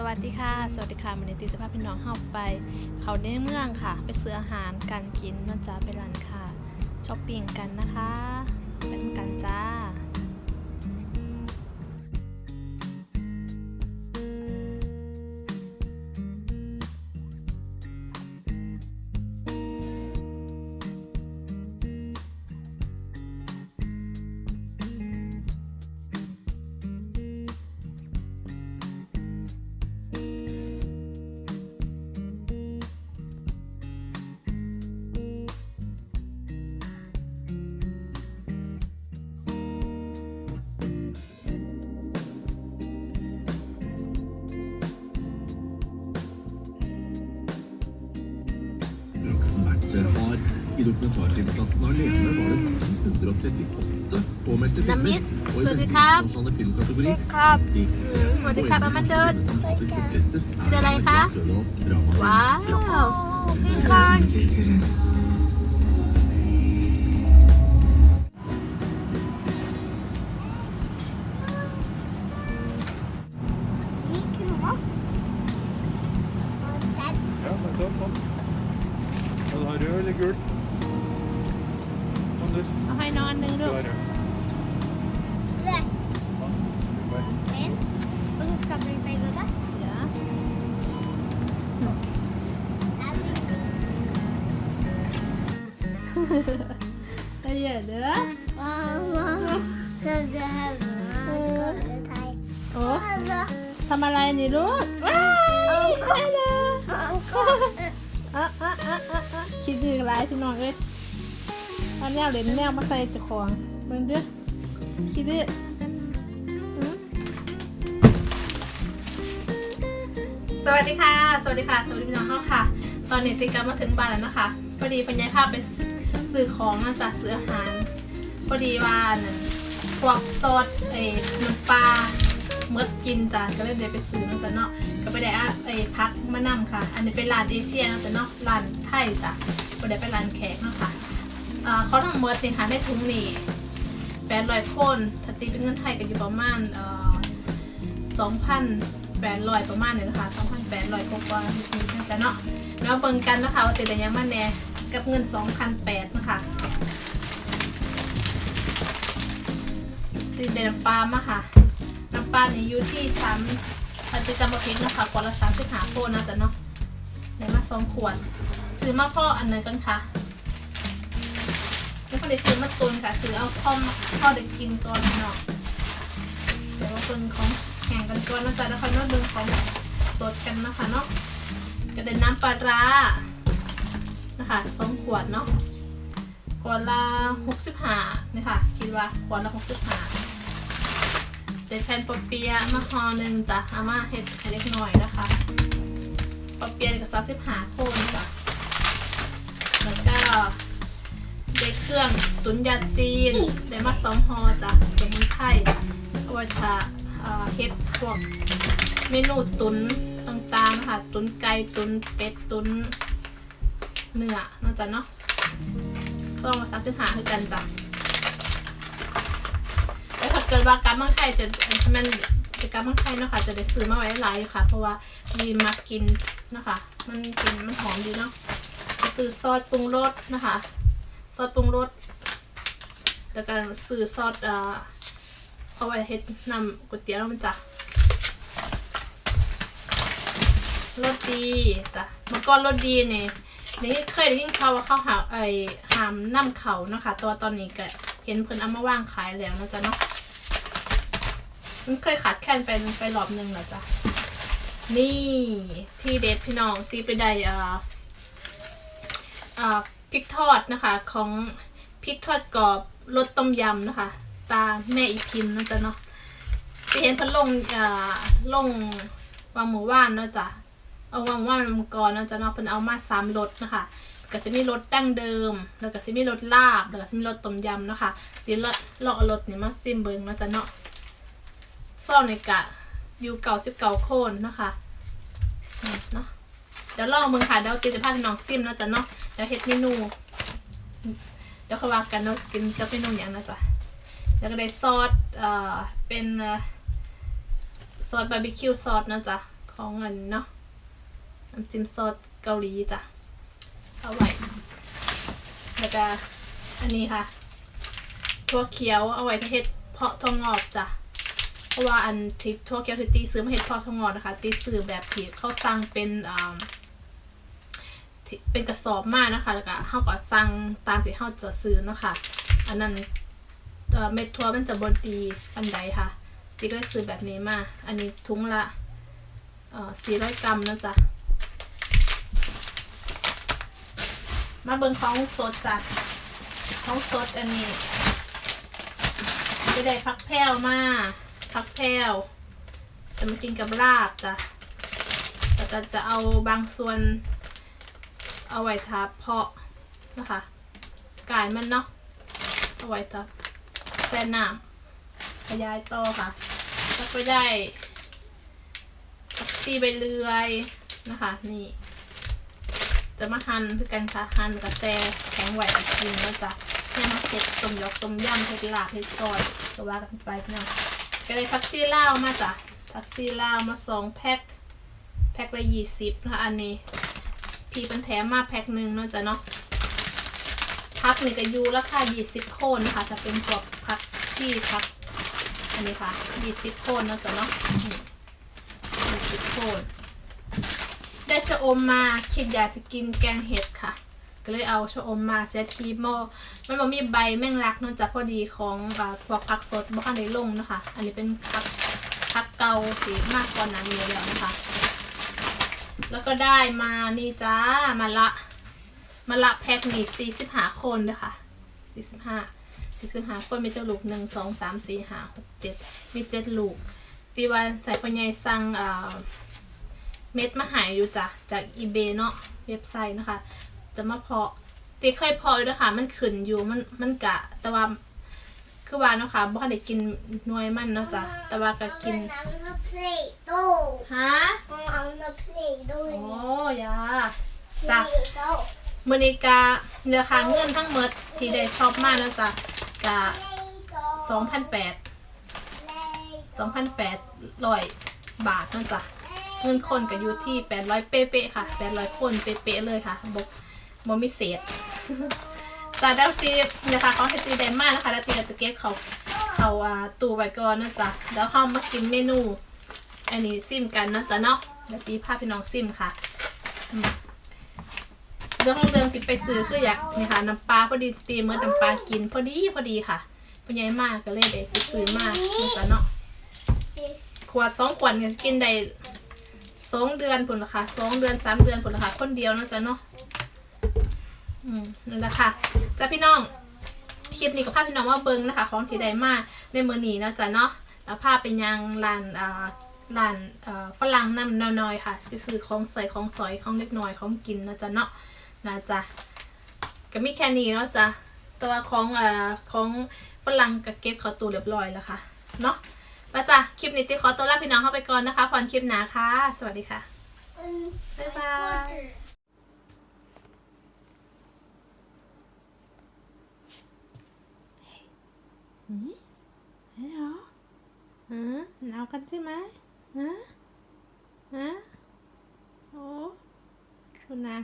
สวัสดีค่ะ สวัสดีค่ะมันนี้ติสภาพพี่น้องเข้าไป เขาในเมืองค่ะ ไปซื้ออาหารการกินนะจ๊ะไปร้านค่ะช้อปปิ้งกันนะคะเป็นกันจ้า Laksen vært har i dokumentarfilmklassen alene var det 138 påmeldte filmer. Og i beste internasjonale filmkategori ครับ gikk สวัสดีครับอามาเดิน orkester Det er deg, hæ? sørlandsk drama. ว้าว rød eller gul? Anders, เอาให้นอนหนึ่ง du ลูก har rød. Ja, du bare- Og så skal vi begge det. เดี๋ คิดถึงร้ายพี่น้องเลยอาแนวเหรียญแนวมาใส่เจ้าของเบิ่งเด้อคิดดิสวัสดีค่ะ สวัสดีค่ะ สวัสดีพี่น้องเฮาค่ะ ตอนนี้ติ๊กกลับมาถึงบ้านแล้วนะคะ พอดีปัญญาภาพไปซื้อของนะจ๊ะซื้ออาหาร พอดีว่านั่นพวกซอสไอ้น้ำปลา เมื่อกินจ้ะก็เลยเดยไปซื้อนะจ๊ะเนาะก็ไปได้อะไอพักมานำค่ะ อันนี้เป็นร้านเอเชียนะจ๊ะเนาะร้านไทยจ้ะก็ได้ไปร้านแขกเนาะค่ะเขาทั้งหมดนี่ค่ะได้ถุงนี่แปดร้อยคนถ้าตีเป็นเงินไทยก็อยู่ประมาณสองพันแปดร้อยประมาณนี้นะคะสองพันแปดร้อยกว่าๆนิดๆนะจ๊ะเนาะแล้วเบิ่งกันนะคะว่าติดอะไรยังมาแน่กับเงินสองพันแปดนะคะตีเดนปลามาค่ะ น้ำปลาเนี่ยอยู่ที่สามอันจะจำมาพิษนะคะกว่าละสามสิบห้าโพนะจ๊ะเนาะได้มาสองขวด ซื้อมาพ่ออันนั้นกันค่ะแล้วก็ได้ซื้อมาตุนค่ะ ซื้อเอาพ่อมาพ่อได้กินก่อนเนาะเดี๋ยวมาตุนของแข่งกันก่อนนะจ๊ะแล้วค่อยมาดึงของสดกันนะคะเนาะก็ได้น้ำปลาร้านะคะสองขวดเนาะขวดละหกสิบห้านี่ค่ะ คิดว่าขวดละหกสิบห้า เดแผ่นปอเปียะมาห่อหนึ่งจ้ะอามาเห็ดเล็กน้อยนะคะปอเปียะกับซอสสิบห้าโคนจ้ะแล้วก็เด็เครื่องตุนยาจีนเดมาสองห่อจ้ะสมุนไพรเอาไว้ทาเอ่อเฮ็ดพวกเมนูตุนต่างๆค่ะตุนไก่ตุนเป็ดตุนเนื้อนอกจากเนาะซองละสามสิบห้าคือกันจ้ะ เกิดว่าการบังไข่จะมันจะการบังไข่เนาะคะจะได้ซื้อมาไว้หลายอยู่ค่ะ เพราะว่าดีมากินนะคะ มันกินมันหอมดีเนาะจะซื้อซอสปรุงรสนะคะ ซอสปรุงรสแล้วก็ซื้อซอสเอ่อเอาไว้เฮ็ดนำก๋วยเตี๋ยวมันจ้ะรสดีจ้ะเมื่อก่อนรสดีเนี่ยนี่เคยได้ยินข่าวว่าเขาหาไอ้หามน้ำเขานะคะตัวตอนนี้ก็เห็นเพิ่นเอามาว่างขายแล้วนะจ๊ะเนาะ มันเคยขาดแคลนไปไปรอบหนึงแล้วจ้ะนี่ที่เด็ดพี่น้องตีไปได้อ่าอ่าพริกทอดนะคะ ของพริกทอดกรอบรสต้มยำนะคะ ตาแม่อีพิมพ์นะจ๊ะเนาะที่เห็นพิ่นลงอ่าลงวางหมูว่านเนาะจ้ะเอาวางว่ามังกรเนาะจะเนาะเป็นเอามาสามรสนะคะก็จะมีรสดั้งเดิม แล้วก็จะมีรสลาบ แล้วก็จะมีรสต้มยำนะคะเดี๋ยวเราเราเอารสนี่มาซิมเบิงเนาะจะเนาะ ซ่อนในกะอยู่เก่าสิบเก่าโคนนะคะเนาะเดี๋ยวลองเบิ่งค่ะเดี๋ยวตีจะพาพี่น้องซิมนะจ๊ะเนาะเดี๋ยวเฮ็ดเมนูเดี๋ยวเขาว่ากันเนาะกินจะเมนูอย่างนะจ๊ะแล้วก็ได้ซอสเอ่อเป็นซอสบาร์บีคิวซอสนะจ๊ะของเงินเนาะน้ำจิ้มซอสเกาหลีจ้ะเอาไว้แล้วก็อันนี้ค่ะถั่วเขียวเอาไว้เฮ็ดเพาะถั่วงอกจ้ะ ราะว่าอันที่ถั่วเขียวที่ตีซื้อมาเฮ็ดพาะถั่วงอนะคะ ตีซื้อแบบที่เขาสั่งเป็นอ่าเป็นกระสอบมากนะคะแล้วก็เขาก็สั่งตามที่เขาจะซื้อนะคะอันนั้นเม็ดถั่วมันจะบดีปันใดค่ะตีก็ซื้อแบบนี้มา อันนี้ถุงละเอ่อ400กรัมนะจ๊ะ มาเบิ่งของสดจัดของสดอันนี้จะได้พักแพ้วมา พักแพ้วจะมากินกับลาบจ้ะแล้วก็จะเอาบางส่วน เอาไว้ทับเพาะนะคะกายมันเนาะเอาไว้ทับแช่น้ำขยายต่อค่ะ แล้วก็ได้ผักชีใบเลื่อยนะคะ นี่ จะมาหั่นคือกันค่ะหั่นกับแซ่แข็งไหวกับกินแล้วจะเนี่มาเผ็ดต้มยกต้มยำเผ็ดลาบเผ็ดซอยก็ว่ากันไปพี่น้อง ก็เลยผักชีลาวมาจ้ะผักชีลาวมาสองแพ็คแพ็คละยี่สิบนะคะอันนี้ พี่เป็นแถมมาแพ็คหนึ่งเนาะจ้ะเนาะพักนี่ก็ยูราคายี่สิบโคนนะคะจะเป็นพวกผักชีผักอันนี้ค่ะยี่สิบโคนเนาะจ้ะเนาะยี่สิบโคนได้ชะอมมาคิดอยากจะกินแกงเห็ดค่ะ ก็เลยเอาชะอมมาเซตทีโม มันบ่มีใบแมงลักเนอกจากพอดีของอ่าพวกผักสดบ่คันได้ลงนะคะ อันนี้เป็นผักผักเกาสีมากกว่านั้นอยู่แล้วนะคะ แล้วก็ได้มานี่จ้ามาละมาละแพ็คนี่สี่สิบห้าคนเด้อค่ะสี่สิบห้าสี่สิบห้าคนมีเจ้าลูกหนึ่งสองสามสี่ห้าหกเจ็ดมีเจ็ดลูกตีว่าใจปัญญาสั่งอ่าเม็ดมาหายอยู่จ้ะจากอีเบเนาะเว็บไซต์นะคะ จะมาเพาะ ตีเคยเพาะอยู่นะคะมันขึ้นอยู่มันมันกะ แต่ว่าคือว่าเนาะค่ะบ่ได้กินหน่วยมันเนาะจ้ะแต่ว่าก็กินน้ำน้ำพริกตู้ฮะเอาน้ำพริกตู้โอ้ยา จ้ะมือนี้การาคาเงินทั้งหมดที่ได้ชอบมากนะจ๊ะกะสองพันแปดสองพันแปดร้อยบาทนะจ๊ะเงินคนก็อยู่ที่ 800 เป๊ะๆค่ะ 800 คนเป๊ะๆเลยค่ะบก บมีเศษจากดาวตีนะคะเขาให้ตีได้มากนะคะแล้วตีก็จะเก็บเขาเขาอ่าตู้ไว้ก่อนนะจ๊ะแล้วเข้ามากินเมนู อันนี้ซิมกันนะจ๊ะเนาะเดี๋ยวตีภาพพี่น้องซิมค่ะเรื่องของเรื่องที่ไปซื้อคืออยากนี่ค่ะน้ำปลาพอดีตีเมื่อน้ำปลากินพอดีพอดีค่ะพอใหญ่มากก็เลยได้ไปซื้อมากนะจ๊ะเนาะขวดสองขวดเนี่ยกินได้สองเดือนผลละค่ะสองเดือนสามเดือนผลละค่ะคนเดียวนะจ๊ะเนาะ อืมนั่นแหละค่ะจ้าพี่น้องคลิปนี้ก็พาพี่น้องว่าเบิ้งนะคะ ของที่ใดมาในมือนี้นะจ๊ะเนาะแล้วพาไปยังร้านอ่าร้านเอ่อฝรั่งน้ำน้อยๆค่ะไปซื้อของใส่ของสอยของเล็กน้อยของกินนะจ๊ะเนาะนะจ๊ะก็มีแค่นี้เนาะจ๊ะแตัวาของอ่าของฝรั่งก็เก็บเข้าตู้เรียบร้อยแล้วค่ะเนาะมาจ้ะคลิปนี้ติขอตัวลาพี่น้องเข้าไปก่อนนะคะพรคลิปหนาค่ะ สวัสดีค่ะบ๊ายบาย นี่เฮ้ยเหรอฮะหนาวกันใช่ไหมฮะฮะโอ้คุณนะ